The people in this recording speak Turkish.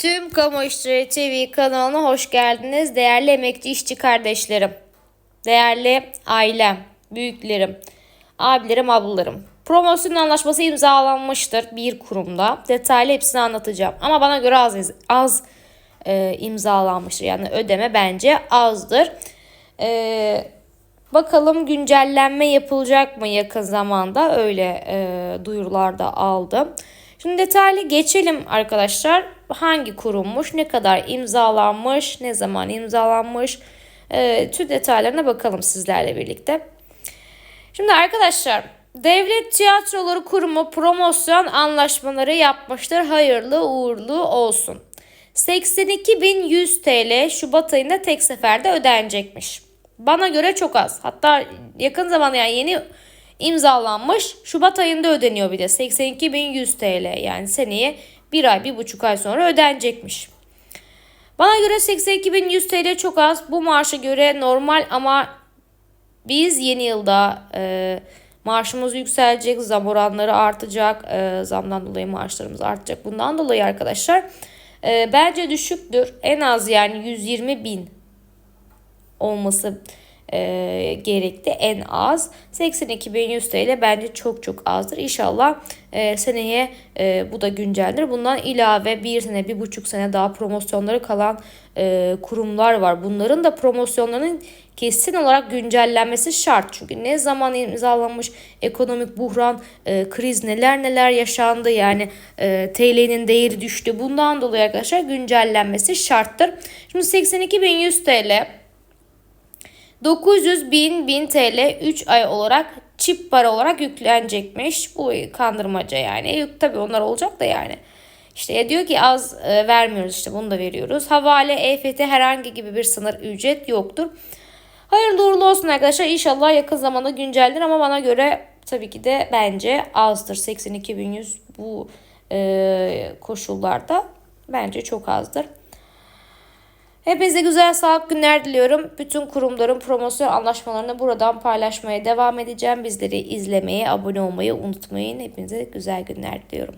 Tüm Kamu İşçileri TV kanalına hoş geldiniz. Değerli emekçi işçi kardeşlerim, değerli ailem, büyüklerim, abilerim, ablalarım. Promosyon anlaşması imzalanmıştır bir kurumda. Detaylı hepsini anlatacağım. Ama bana göre az az e, imzalanmıştır. Yani ödeme bence azdır. E, bakalım güncellenme yapılacak mı yakın zamanda? Öyle e, duyurular da aldım. Şimdi detaylı geçelim arkadaşlar. Hangi kurummuş, ne kadar imzalanmış, ne zaman imzalanmış, e, tüm detaylarına bakalım sizlerle birlikte. Şimdi arkadaşlar Devlet Tiyatroları Kurumu promosyon anlaşmaları yapmıştır. Hayırlı uğurlu olsun. 82.100 TL Şubat ayında tek seferde ödenecekmiş. Bana göre çok az. Hatta yakın zamanda yani yeni imzalanmış. Şubat ayında ödeniyor bir de 82.100 TL yani seneye bir ay bir buçuk ay sonra ödenecekmiş. Bana göre 82.100 TL çok az. Bu maaşa göre normal ama biz yeni yılda e, maaşımız yükselecek, zam oranları artacak, e, zamdan dolayı maaşlarımız artacak. Bundan dolayı arkadaşlar e, bence düşüktür. En az yani 120 bin olması e, gerekti en az. 82.100 TL bence çok çok azdır. İnşallah e, seneye e, bu da günceldir. Bundan ilave bir sene, bir buçuk sene daha promosyonları kalan e, kurumlar var. Bunların da promosyonlarının kesin olarak güncellenmesi şart. Çünkü ne zaman imzalanmış ekonomik buhran, e, kriz neler neler yaşandı. Yani e, TL'nin değeri düştü. Bundan dolayı arkadaşlar güncellenmesi şarttır. Şimdi 82.100 TL 900 bin 1000 TL 3 ay olarak çip para olarak yüklenecekmiş. Bu kandırmaca yani. Tabi onlar olacak da yani. İşte ya diyor ki az e, vermiyoruz işte bunu da veriyoruz. Havale, EFT herhangi gibi bir sınır ücret yoktur. Hayırlı uğurlu olsun arkadaşlar. İnşallah yakın zamanda günceldir ama bana göre tabii ki de bence azdır. 82.100 bu e, koşullarda bence çok azdır. Hepinize güzel sağlık günler diliyorum. Bütün kurumların promosyon anlaşmalarını buradan paylaşmaya devam edeceğim. Bizleri izlemeye, abone olmayı unutmayın. Hepinize güzel günler diliyorum.